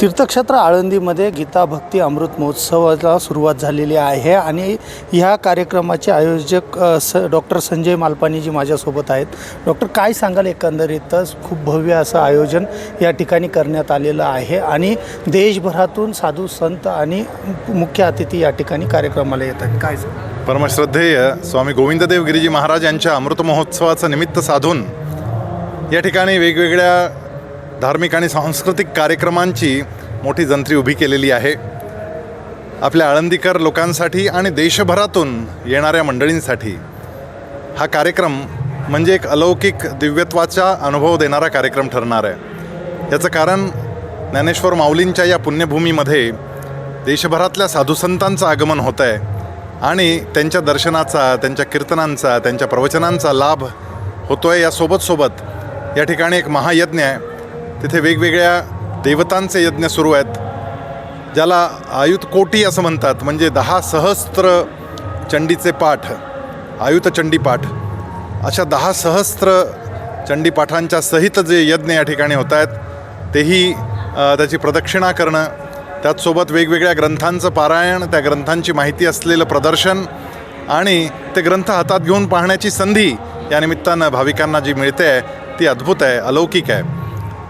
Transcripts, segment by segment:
तीर्थक्षेत्र आळंदीमध्ये गीता भक्ती अमृत महोत्सवाला सुरुवात झालेली आहे आणि ह्या कार्यक्रमाचे आयोजक स डॉक्टर संजय मालपानीजी माझ्यासोबत आहेत. डॉक्टर काय सांगाल? एकंदरीतच खूप भव्य असं आयोजन या ठिकाणी करण्यात आलेलं आहे आणि देशभरातून साधू संत आणि मुख्य अतिथी या ठिकाणी कार्यक्रमाला येतात काय परमश्रद्धेय स्वामी गोविंददेव गिरीजी महाराज यांच्या अमृत महोत्सवाचं निमित्त साधून या ठिकाणी वेगवेगळ्या धार्मिक आणि सांस्कृतिक कार्यक्रमांची मोठी जंत्री उभी केलेली आहे. आपल्या आळंदीकर लोकांसाठी आणि देशभरातून येणाऱ्या मंडळींसाठी. हा कार्यक्रम म्हणजे एक अलौकिक दिव्यत्वाचा अनुभव देणारा कार्यक्रम ठरणार आहे. याचं कारण ज्ञानेश्वर माऊलींच्या या पुण्यभूमीमध्ये देशभरातल्या साधुसंतांचं आगमन होतं आहे आणि त्यांच्या दर्शनाचा त्यांच्या कीर्तनांचा त्यांच्या प्रवचनांचा लाभ होतो आहे यासोबत सोबत या ठिकाणी एक महायज्ञ आहे. तिथे वेगवेगळ्या देवतांचे यज्ञ सुरू आहेत ज्याला आयुत कोटी असं म्हणतात. म्हणजे दहा सहस्त्र चंडीचे पाठ आयुत चंडी पाठ अशा दहा सहस्त्र चंडीपाठांच्या सहित जे यज्ञ या ठिकाणी होत आहेत तेही त्याची प्रदक्षिणा करणं त्याचसोबत वेगवेगळ्या ग्रंथांचं पारायण त्या ग्रंथांची माहिती असलेलं प्रदर्शन आणि ते ग्रंथ हातात घेऊन पाहण्याची संधी या निमित्तानं भाविकांना जी मिळते आहे ती अद्भुत आहे अलौकिक आहे.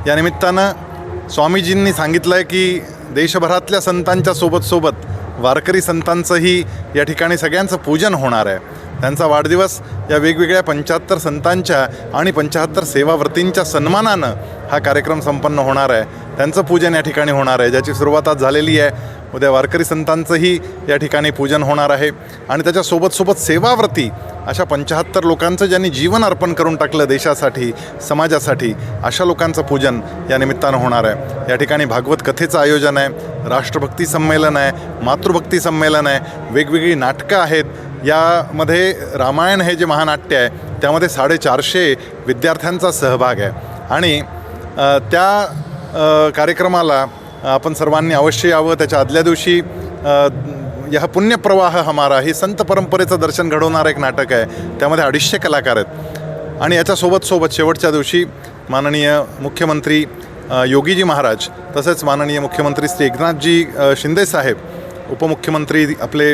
या निमित्तानं स्वामीजींनी सांगितलं आहे की देशभरातल्या संतांच्या सोबत सोबत वारकरी संतांचंही या ठिकाणी सगळ्यांचं पूजन होणार आहे. त्यांचा वाढदिवस या वेगवेगळ्या पंच्याहत्तर संतांच्या आणि पंच्याहत्तर सेवावर्तींच्या सन्मानानं हा कार्यक्रम संपन्न होणार आहे. त्यांचं पूजन या ठिकाणी होणार आहे. ज्याची सुरुवात आज झालेली आहे. उद्या वारकरी संतांचंही या ठिकाणी पूजन होणार आहे. आणि त्याच्यासोबत सोबत सेवाव्रती अशा पंच्याहत्तर लोकांचं ज्यांनी जीवन अर्पण करून टाकलं देशासाठी समाजासाठी अशा लोकांचं पूजन या निमित्तानं होणार आहे. या ठिकाणी भागवत कथेचं आयोजन आहे राष्ट्रभक्ती संमेलन आहे मातृभक्ती संमेलन आहे वेगवेगळी नाटकं आहेत. यामध्ये रामायण हे जे महानाट्य आहे त्यामध्ये साडेचारशे विद्यार्थ्यांचा सहभाग आहे. आणि त्या कार्यक्रमाला आपण सर्वांनी अवश्य यावं. त्याच्या आदल्या दिवशी अ, यह पुण्यप्रवाह हमारा हे संत परंपरेचं दर्शन घडवणारं एक नाटक आहे. त्यामध्ये अडीचशे कलाकार आहेत. आणि याच्यासोबत सोबत शेवटच्या दिवशी माननीय मुख्यमंत्री योगीजी महाराज तसेच माननीय मुख्यमंत्री श्री एकनाथजी शिंदेसाहेब शिंदे साहेब उपमुख्यमंत्री आपले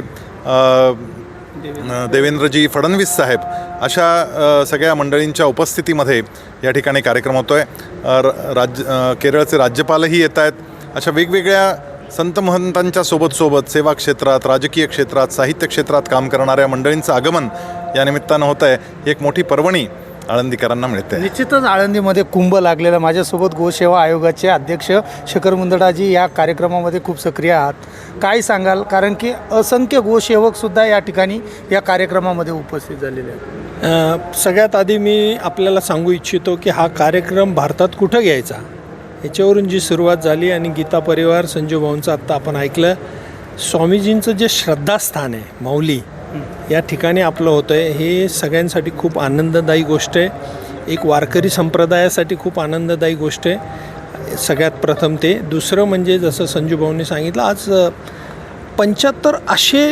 देवेंद्रजी फडणवीस साहेब अशा सगळ्या मंडळींच्या उपस्थितीमध्ये या ठिकाणी कार्यक्रम होतो आहे राज्य केरळचे राज्यपालही येत आहेत. अशा वेगवेगळ्या संत महंतांच्या सोबत सोबत सेवा क्षेत्रात राजकीय क्षेत्रात साहित्य क्षेत्रात काम करणाऱ्या मंडळींचं आगमन या निमित्तानं होतं आहे. ही एक मोठी पर्वणी आळंदीकरांना मिळते. आहे. निश्चितच आळंदीमध्ये कुंभ लागलेला माझ्यासोबत गोसेवा आयोगाचे अध्यक्ष शेखर मुंदडाजी या कार्यक्रमामध्ये खूप सक्रिय आहात. काय सांगाल? कारण की असंख्य गोसेवकसुद्धा या ठिकाणी या कार्यक्रमामध्ये उपस्थित झालेले आहेत. सगळ्यात आधी मी आपल्याला सांगू इच्छितो की हा कार्यक्रम भारतात कुठं घ्यायचा? याच्यावरून जी सुरुवात झाली आणि गीता परिवार संजू भाऊंचं आत्ता आपण ऐकलं स्वामीजींचं जे श्रद्धास्थान आहे माऊली या ठिकाणी आपलं होतं आहे हे सगळ्यांसाठी खूप आनंददायी गोष्ट आहे. एक वारकरी संप्रदायासाठी खूप आनंददायी गोष्ट आहे. सगळ्यात प्रथम ते. दुसरं म्हणजे जसं संजू भाऊंनी सांगितलं आज पंच्याहत्तर असे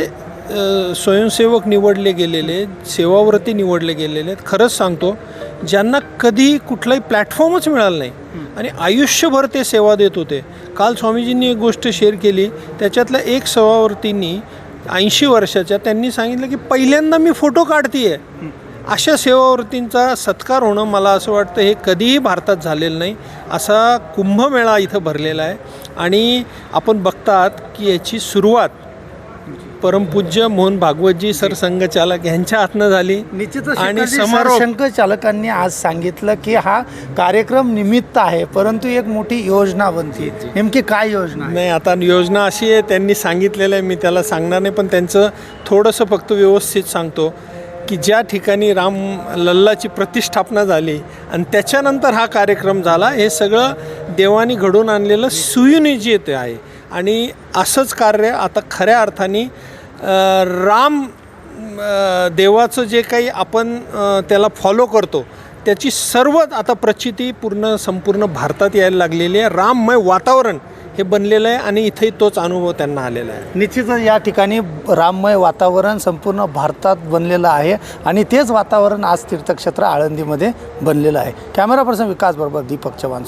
स्वयंसेवक निवडले गेलेले सेवाव्रती निवडले गेलेले आहेत. खरंच सांगतो ज्यांना कधी कुठलाही प्लॅटफॉर्मच मिळाला नाही आणि आयुष्यभर ते सेवा देत होते. काल स्वामीजींनी एक गोष्ट शेअर केली त्याच्यातल्या एक सेवावर्तींनी ऐंशी वर्षाच्या त्यांनी सांगितलं की पहिल्यांदा मी फोटो काढते अशा सेवावर्तींचा सत्कार होणं मला असं वाटतं हे कधीही भारतात झालेलं नाही. असा कुंभमेळा इथं भरलेला आहे. आणि आपण बघतात की याची सुरुवात परमपूज्य मोहन भागवतजी सरसंघचालक यांच्या हातनं झाली निश्चितच आणि आणि समारोप चालकांनी आज सांगितलं की हा कार्यक्रम निमित्त आहे परंतु एक मोठी योजना बनते नेमकी काय योजना आहे? नाही आता योजना अशी आहे त्यांनी सांगितलेलं आहे मी त्याला सांगणार नाही पण त्यांचं थोडंसं फक्त व्यवस्थित सांगतो की ज्या ठिकाणी राम लल्लाची प्रतिष्ठापना झाली आणि त्याच्यानंतर हा कार्यक्रम झाला हे सगळं देवानी घडून आणलेलं सुयुनिजित आहे आणि असंच कार्य आता खऱ्या अर्थाने राम देवाचं जे काही आपण त्याला फॉलो करतो त्याची सर्व आता प्रचिती पूर्ण संपूर्ण भारतात यायला लागलेली आहे. राममय वातावरण हे बनलेलं आहे आणि इथेही तोच अनुभव त्यांना आलेला आहे. निश्चितच या ठिकाणी राममय वातावरण संपूर्ण भारतात बनलेलं आहे आणि तेच वातावरण आज तीर्थक्षेत्र आळंदीमध्ये बनलेलं आहे. कॅमेरा पर्सन विकास बरोबर दीपक चव्हाण.